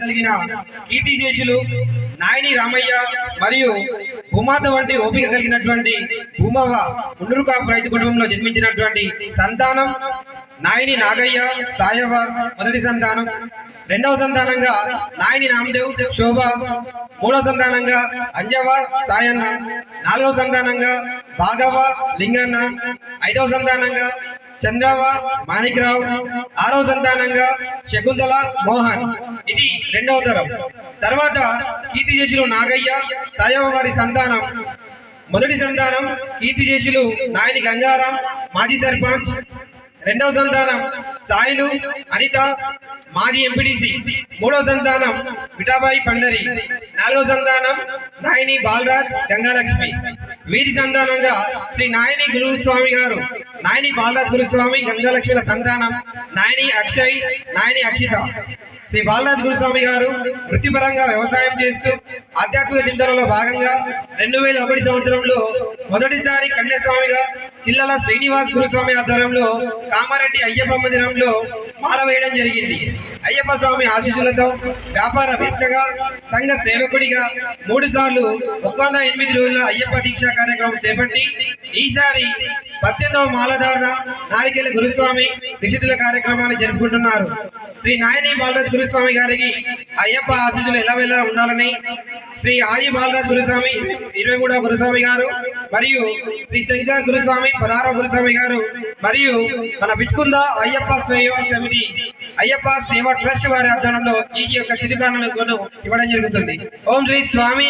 కలిగిన కీర్తి శేషులు నాయని రామయ్య మరియు భూమాత వంటి ఓపిక కలిగినటువంటి భూమవ ఉండ్రుకాపు రైతు కుటుంబంలో జన్మించినటువంటి సంతానం నాయని నాగయ్య సాయవ మొదటి సంతానం. రెండవ సంతానంగా నాయని నామదేవ్ శోభ. మూడవ సంతానంగా అంజవ సాయన్న. నాలుగవ సంతానంగా భాగవ లింగన్న. ఐదవ సంతానంగా చంద్రవ మాణిక్రావు ఆరో సంతానంగా శకుంతల మోహన్. ఇది రెండవ తరం. తర్వాత కీర్తి శేషులు నాగయ్య సాయవ వారి సంతానం. మొదటి సంతానం కీర్తి శేషులు నాయని గంగారాం మాజీ సర్పంచ్. రెండవ సంతానం సాయిలు అనిత మాజీ ఎంపీడీసీ మూడవ సంతానం విటాబాయి పండరి. నాలుగవ సంతానం నాయని బాలరాజ్ గంగాలక్ష్మి. వీరి సంతానంగా శ్రీ నాయని గురుస్వామి గారు నాయని బాలరాజ్ గురుస్వామి గంగాలక్ష్మిల సంతానం నాయని అక్షయ్ నాయని అక్షిత. శ్రీ బాలరాజ్ గురుస్వామి గారు వృత్తిపరంగా వ్యవసాయం చేస్తూ ఆధ్యాత్మిక చింతనలో భాగంగా రెండు వేల ఒకటి సంవత్సరంలో మొదటిసారి కన్యాస్వామిగా జిల్లాల శ్రీనివాస్ గురుస్వామి ఆధ్వర్యంలో కామారెడ్డి అయ్యప్ప మందిరంలో మాల వేయడం జరిగింది. అయ్యప్ప స్వామి ఆశీస్సులతో వ్యాపారవేత్తగా సంఘ సేవకుడిగా మూడు సార్లు ఒక్క వంద ఎనిమిది రోజుల అయ్యప్ప దీక్షా కార్యక్రమం చేపట్టి ఈసారి పద్దెనిమిదవ మాలధారణ నారికేల గురుస్వామి నిషితుల కార్యక్రమాన్ని జరుపుకుంటున్నారు. శ్రీ నాయని బాలరాజ్ గురుస్వామి గారికి అయ్యప్ప ఆశీస్సులు ఎలా వెళ్ళా ఉండాలని శ్రీ ఆయి బాలరాజ్ గురుస్వామి ఇరవై మూడవ గురుస్వామి గారు మరియు శ్రీ శంకర్ గురుస్వామి పదహారవ గురుస్వామి గారు మరియు మన బిచ్కుంద అయ్యప్ప సేవా సమితి అయ్యప్ప సేవా ట్రస్ట్ వారి ఆధ్వర్యంలో ఈ యొక్క చిరుకాలను ఇవ్వడం జరుగుతుంది. ఓం శ్రీ స్వామి